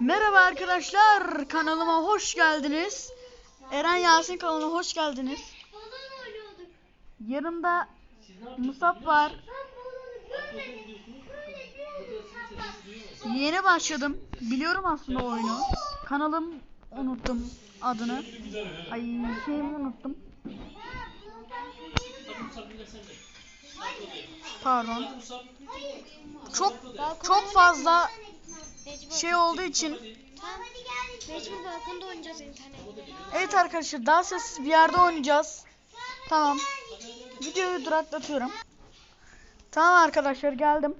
Merhaba arkadaşlar kanalıma hoş geldiniz. Eren Yasin kanalına hoş geldiniz. Yanımda Musab var. Yeni başladım. Biliyorum aslında oyunu. Kanalım unuttum adını. Ay şeyimi unuttum. Pardon. Çok çok fazla Mecbur. şey olduğu için Tamam. Mecbur balkonda oynayacağız internette. Evet arkadaşlar daha sessiz bir yerde oynayacağız. Tamam. Videoyu duraklatıyorum. Tamam arkadaşlar geldim.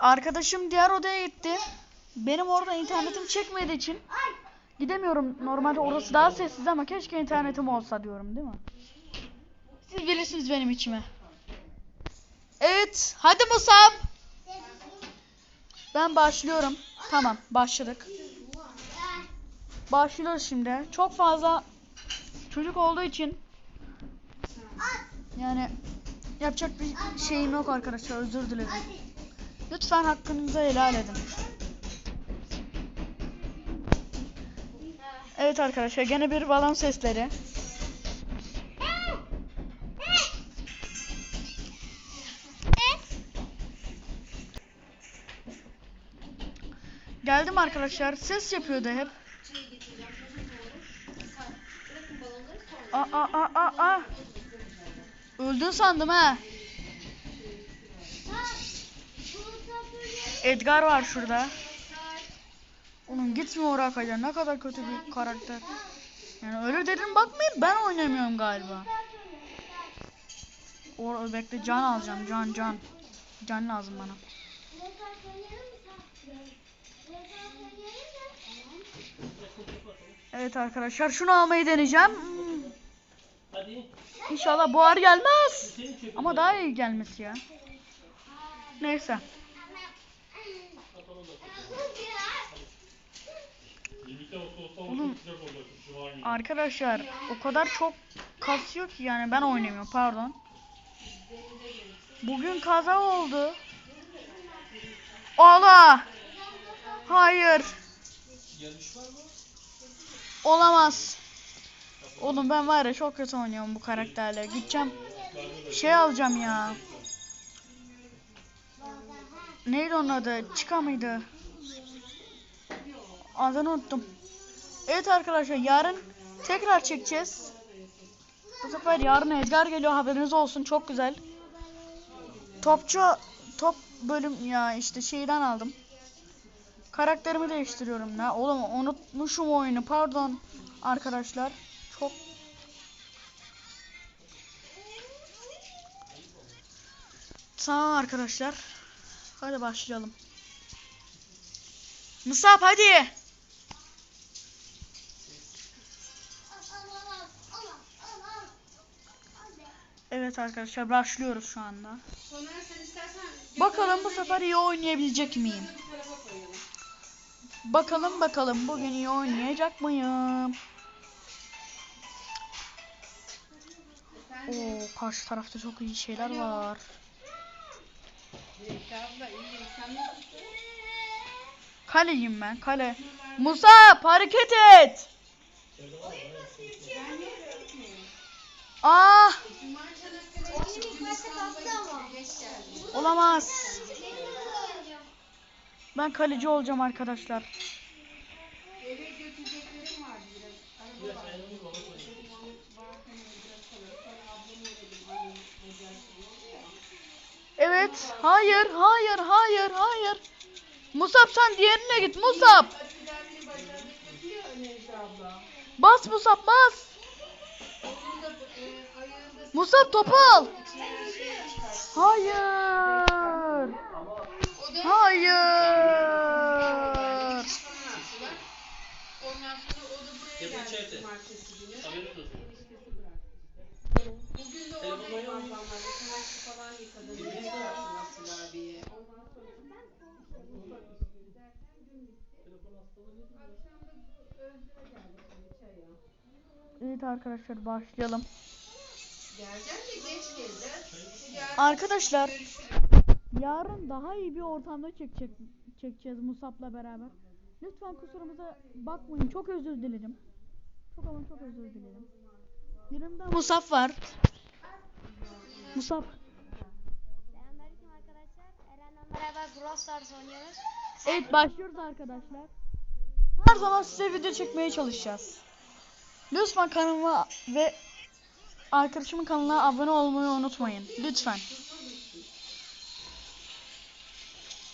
Arkadaşım diğer odaya gitti. Benim orada internetim çekmediği için gidemiyorum. Normalde orası daha sessiz ama keşke internetim olsa diyorum değil mi? Siz bilirsiniz benim içime. Evet. Hadi Musab. Ben başlıyorum. Tamam başladık. Başlıyoruz şimdi. Çok fazla çocuk olduğu için yani yapacak bir şeyim yok arkadaşlar. Özür dilerim. Lütfen hakkınızı helal edin. Evet arkadaşlar gene bir balon sesleri. Geldim arkadaşlar. Ses yapıyordu hep. Aa aa aa aa. Öldün sandım ha. Edgar var şurada. Onun gitme oraya. Ne kadar kötü bir karakter. Yani öyle dedim bakmayın ben oynamıyorum galiba. O bekle can alacağım can can. Can lazım bana. Evet arkadaşlar şunu almayı deneyeceğim. Hmm. İnşallah buhar gelmez. Ama daha iyi gelmesi ya. Neyse. Oğlum, arkadaşlar o kadar çok kasıyor ki yani ben oynamıyorum pardon. Bugün kaza oldu. Ola. Hayır. Olamaz. Oğlum ben var ya çok kötü oynuyorum bu karakterle. Gideceğim. Şey alacağım ya. Neydi onun adı? Chica mıydı? Adını unuttum. Evet arkadaşlar yarın tekrar çekeceğiz. Bu sefer yarın Edgar geliyor haberiniz olsun çok güzel. Topçu top bölüm ya işte şeyden aldım. Karakterimi değiştiriyorum ya. Oğlum unutmuşum oyunu pardon arkadaşlar. Çok Tamam arkadaşlar. Hadi başlayalım. Musab hadi. Evet arkadaşlar başlıyoruz şu anda. Bakalım bu sefer iyi oynayabilecek miyim? Bakalım bakalım bugün iyi oynayacak mıyım? Oo karşı tarafta çok iyi şeyler var. Kaleyim ben kale. Musab hareket et. Ah olamaz. Ben kaleci olacağım arkadaşlar. Eve götüreceklerim vardı biraz. Araba var. Evet. Hayır, hayır, hayır, hayır. Musab sen diğerine git. Musab. Bas Musab bas. Musab topu al. Hayır. O da Hayır. falan attılar. Ondan sonra o da buraya geldi cumartesi günü. Eniştesi bıraktı. Çamaşır falan yıkadım. Abiye. Ondan sonra. Evet arkadaşlar başlayalım. Arkadaşlar yarın daha iyi bir ortamda çekecek çekeceğiz Musab'la beraber. Lütfen kusurumuza bakmayın. Çok özür dilerim. Çok ama çok özür dilerim. Yanımda Musab var. Musab. Selamünaleyküm arkadaşlar. Eren'le beraber Brawl Stars oynuyoruz. Evet başlıyoruz arkadaşlar. Her zaman size video çekmeye çalışacağız. Lütfen kanalıma ve arkadaşımın kanalına abone olmayı unutmayın. Lütfen.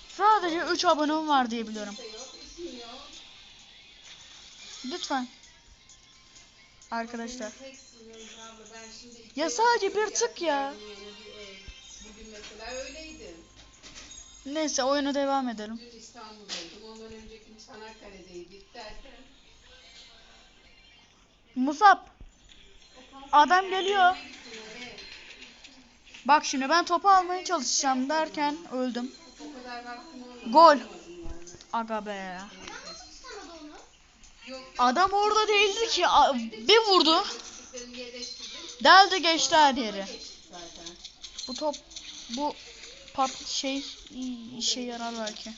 Sadece 3 abonem var diye biliyorum. Lütfen. Arkadaşlar. Ya sadece bir tık ya. Bugün mesela öyleydim. Neyse oyuna devam edelim. Dün İstanbul'daydım. Ondan önceki gün Çanakkale'deydik derken. Musab. Adam geliyor. Bak şimdi ben topu almaya çalışacağım derken öldüm. Gol. Aga be. Adam orada değildi ki. Bir vurdu. Deldi geçti her yeri. Bu top bu pat şey işe yarar belki.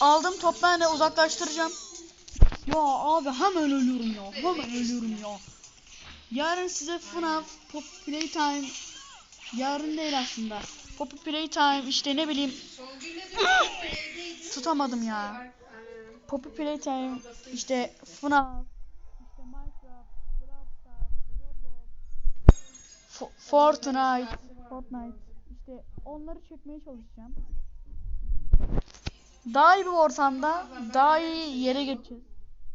Aldım top ben de uzaklaştıracağım. Ya abi hemen ölüyorum ya. Hemen ölüyorum ya. Yarın size FNAF Pop Playtime yarın değil aslında. Pop Playtime işte ne bileyim tutamadım ya. Poppy Playtime, işte FNAF, işte Minecraft, Brawl Fortnite, Fortnite, işte onları çekmeye çalışacağım. Daha iyi bir ortamda, daha iyi yere geçeceğiz.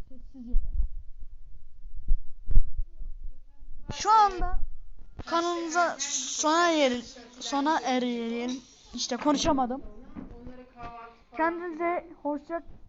Sessiz yere. Şu anda kanalımıza sona er sona erelim. İşte konuşamadım. Kendinize hoşça